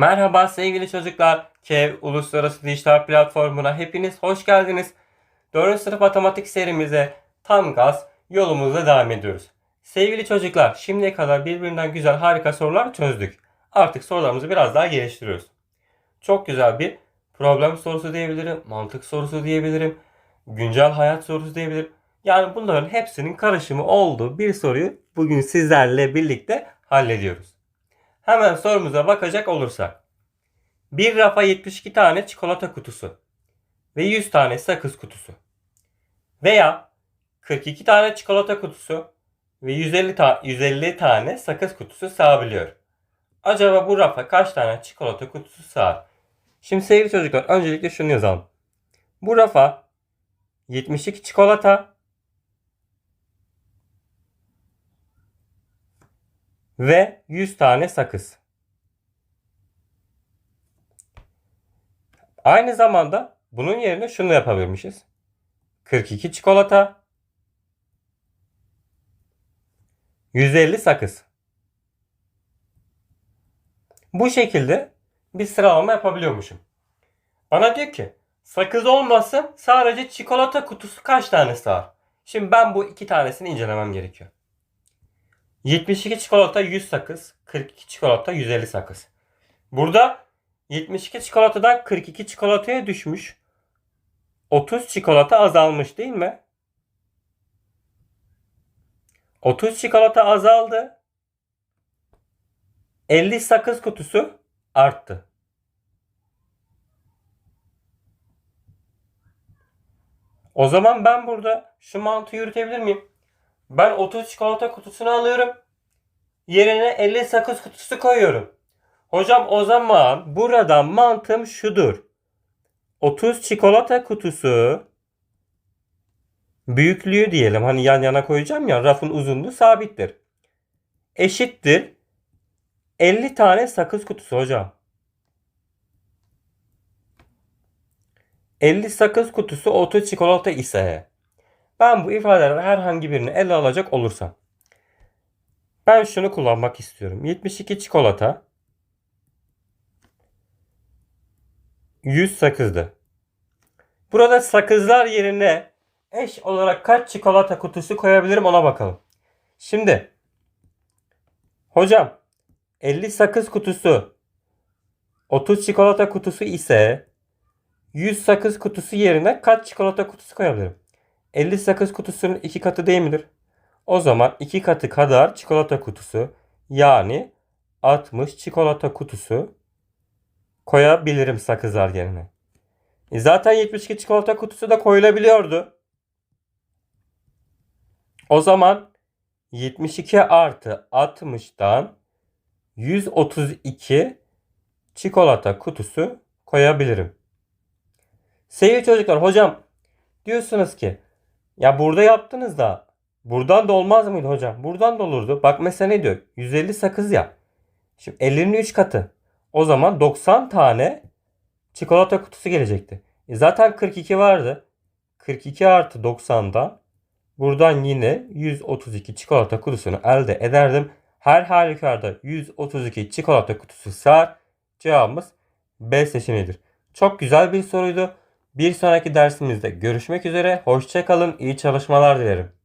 Merhaba sevgili çocuklar. KEV Uluslararası Dijital Platformu'na hepiniz hoş geldiniz. 4. sınıf matematik serimize tam gaz yolumuza devam ediyoruz. Sevgili çocuklar şimdiye kadar birbirinden güzel harika sorular çözdük. Artık sorularımızı biraz daha geliştiriyoruz. Çok güzel bir problem sorusu diyebilirim, mantık sorusu diyebilirim, güncel hayat sorusu diyebilirim. Yani bunların hepsinin karışımı olduğu bir soruyu bugün sizlerle birlikte hallediyoruz. Hemen sorumuza bakacak olursak. Bir rafa 72 tane çikolata kutusu ve 100 tane sakız kutusu veya 42 tane çikolata kutusu ve 150, ta 150 tane sakız kutusu sığabiliyor. Acaba bu rafa kaç tane çikolata kutusu sığar? Şimdi sevgili çocuklar öncelikle şunu yazalım. Bu rafa 72 çikolata ve 100 tane sakız. Aynı zamanda bunun yerine şunu yapabilirmişiz. 42 çikolata 150 sakız. Bu şekilde bir sıralama yapabiliyormuşum. Bana diyor ki sakız olmasın sadece çikolata kutusu kaç tane sığar? Şimdi ben bu iki tanesini incelemem gerekiyor. 72 çikolata 100 sakız, 42 çikolata 150 sakız. Burada 72 çikolatadan 42 çikolataya düşmüş. 30 çikolata azalmış değil mi? 30 çikolata azaldı. 50 sakız kutusu arttı. O zaman ben burada şu mantığı yürütebilir miyim? Ben 30 çikolata kutusunu alıyorum. Yerine 50 sakız kutusu koyuyorum. Hocam o zaman buradan mantığım şudur. 30 çikolata kutusu büyüklüğü diyelim hani yan yana koyacağım ya rafın uzunluğu sabittir. Eşittir 50 tane sakız kutusu hocam. 50 sakız kutusu 30 çikolata ise ben bu ifadelerden herhangi birini ele alacak olursam ben şunu kullanmak istiyorum. 72 çikolata 100 sakızdı. Burada sakızlar yerine eş olarak kaç çikolata kutusu koyabilirim ona bakalım. Şimdi hocam 50 sakız kutusu 30 çikolata kutusu ise 100 sakız kutusu yerine kaç çikolata kutusu koyabilirim? 50 sakız kutusunun iki katı değil midir? O zaman iki katı kadar çikolata kutusu yani 60 çikolata kutusu koyabilirim sakızlar yerine. E zaten 72 çikolata kutusu da koyulabiliyordu. O zaman 72 artı 60'dan 132 çikolata kutusu koyabilirim. Sevgili çocuklar hocam diyorsunuz ki ya burada yaptınız da buradan da olmaz mıydı hocam? Buradan da olurdu. Bak mesela ne diyor? 150 sakız ya. Şimdi 50'nin 3 katı. O zaman 90 tane çikolata kutusu gelecekti. E zaten 42 vardı. 42 artı 90'dan buradan yine 132 çikolata kutusunu elde ederdim. Her halükarda 132 çikolata kutusu sığar. Cevabımız B seçeneğidir. Çok güzel bir soruydu. Bir sonraki dersimizde görüşmek üzere. Hoşçakalın. İyi çalışmalar dilerim.